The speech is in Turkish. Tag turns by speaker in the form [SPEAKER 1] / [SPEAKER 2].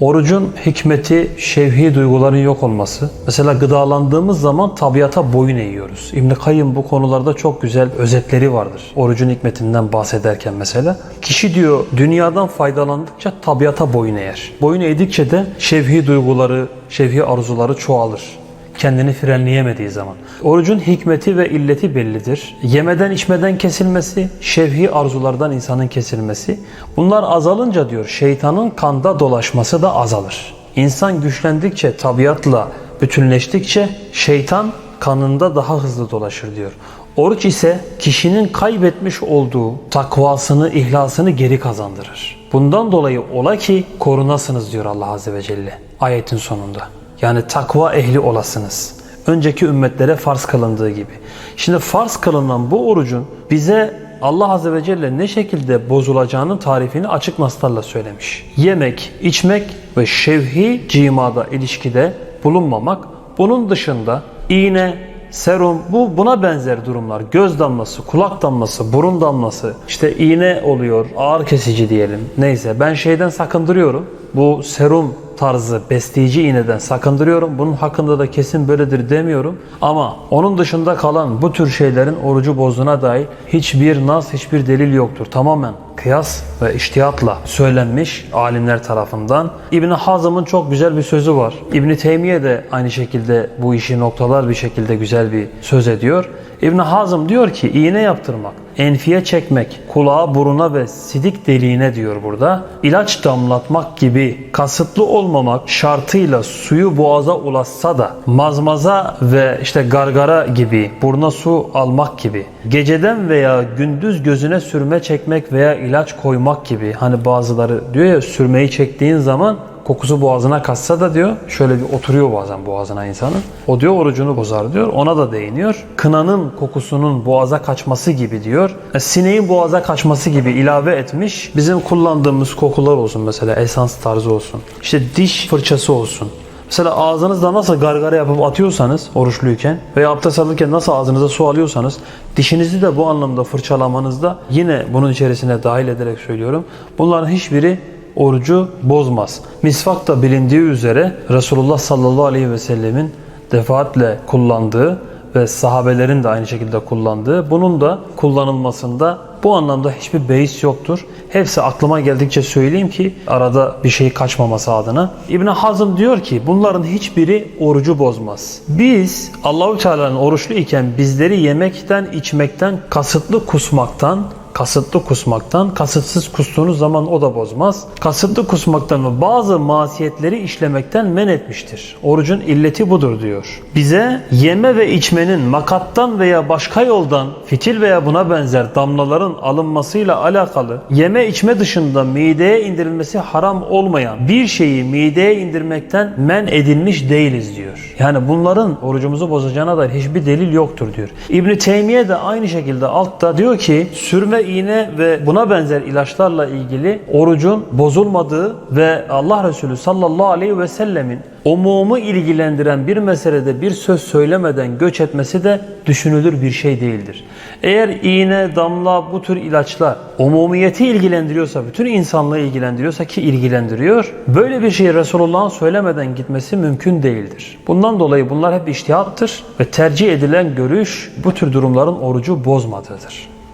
[SPEAKER 1] Orucun hikmeti şevhi duyguların yok olması. Mesela gıdalandığımız zaman tabiata boyun eğiyoruz. İbn Kayyım bu konularda çok güzel özetleri vardır. Orucun hikmetinden bahsederken mesela. Kişi diyor dünyadan faydalandıkça tabiata boyun eğer. Boyun eğdikçe de şevhi duyguları, şevhi arzuları çoğalır kendini frenleyemediği zaman. Orucun hikmeti ve illeti bellidir. Yemeden içmeden kesilmesi, şevhi arzulardan insanın kesilmesi. Bunlar azalınca diyor şeytanın kanda dolaşması da azalır. İnsan güçlendikçe, tabiatla bütünleştikçe şeytan kanında daha hızlı dolaşır diyor. Oruç ise kişinin kaybetmiş olduğu takvasını, ihlasını geri kazandırır. Bundan dolayı ola ki korunasınız diyor Allah Azze ve Celle ayetin sonunda. Yani takva ehli olasınız. Önceki ümmetlere farz kılındığı gibi. Şimdi farz kılınan bu orucun bize Allah Azze ve Celle ne şekilde bozulacağının tarifini açık naslarla söylemiş. Yemek, içmek ve şevhi cimada ilişkide bulunmamak. Bunun dışında iğne, serum bu buna benzer durumlar. Göz damlası, kulak damlası, burun damlası, işte iğne oluyor, ağır kesici diyelim. Neyse ben şeyden sakındırıyorum. Bu serum tarzı besleyici iğneden sakındırıyorum. Bunun hakkında da kesin böyledir demiyorum. Ama onun dışında kalan bu tür şeylerin orucu bozduğuna dair hiçbir nas, hiçbir delil yoktur. Tamamen kıyas ve iştihatla söylenmiş alimler tarafından. İbn Hazım'ın çok güzel bir sözü var. İbn Teymiye de aynı şekilde bu işi noktalar bir şekilde güzel bir söz ediyor. İbn Hazım diyor ki iğne yaptırmak, enfiye çekmek, kulağa, buruna ve sidik deliğine diyor burada. ilaç damlatmak gibi kasıtlı olmamak şartıyla suyu boğaza ulaşsa da mazmaza ve işte gargara gibi buruna su almak gibi geceden veya gündüz gözüne sürme çekmek veya ilaç koymak gibi hani bazıları diyor ya sürmeyi çektiğin zaman kokusu boğazına kaçsa da diyor şöyle bir oturuyor bazen boğazına insanın. O diyor orucunu bozar diyor. Ona da değiniyor. Kınanın kokusunun boğaza kaçması gibi diyor. E, sineğin boğaza kaçması gibi ilave etmiş. Bizim kullandığımız kokular olsun mesela esans tarzı olsun. İşte diş fırçası olsun. Mesela ağzınızda nasıl gargara yapıp atıyorsanız oruçluyken veya abdest alırken nasıl ağzınıza su alıyorsanız dişinizi de bu anlamda fırçalamanızda yine bunun içerisine dahil ederek söylüyorum. Bunların hiçbiri orucu bozmaz. Misvak da bilindiği üzere Resulullah sallallahu aleyhi ve sellemin defaatle kullandığı ve sahabelerin de aynı şekilde kullandığı, bunun da kullanılmasında bu anlamda hiçbir beis yoktur. Hepsi aklıma geldikçe söyleyeyim ki arada bir şey kaçmaması adına. İbn Hazım diyor ki bunların hiçbiri orucu bozmaz. Biz Allahu Teala'nın oruçlu iken bizleri yemekten, içmekten, kasıtlı kusmaktan kasıtlı kusmaktan, kasıtsız kustuğunuz zaman o da bozmaz. Kasıtlı kusmaktan ve bazı masiyetleri işlemekten men etmiştir. Orucun illeti budur diyor. Bize yeme ve içmenin makattan veya başka yoldan fitil veya buna benzer damlaların alınmasıyla alakalı yeme içme dışında mideye indirilmesi haram olmayan bir şeyi mideye indirmekten men edilmiş değiliz diyor. Yani bunların orucumuzu bozacağına dair hiçbir delil yoktur diyor. İbn Teymiye de aynı şekilde altta diyor ki sürme iğne ve buna benzer ilaçlarla ilgili orucun bozulmadığı ve Allah Resulü sallallahu aleyhi ve sellemin umumu ilgilendiren bir meselede bir söz söylemeden göç etmesi de düşünülür bir şey değildir. Eğer iğne, damla bu tür ilaçlar umumiyeti ilgilendiriyorsa, bütün insanlığı ilgilendiriyorsa ki ilgilendiriyor, böyle bir şeyi Resulullah'ın söylemeden gitmesi mümkün değildir. Bundan dolayı bunlar hep iştihattır ve tercih edilen görüş bu tür durumların orucu bozmadığıdır.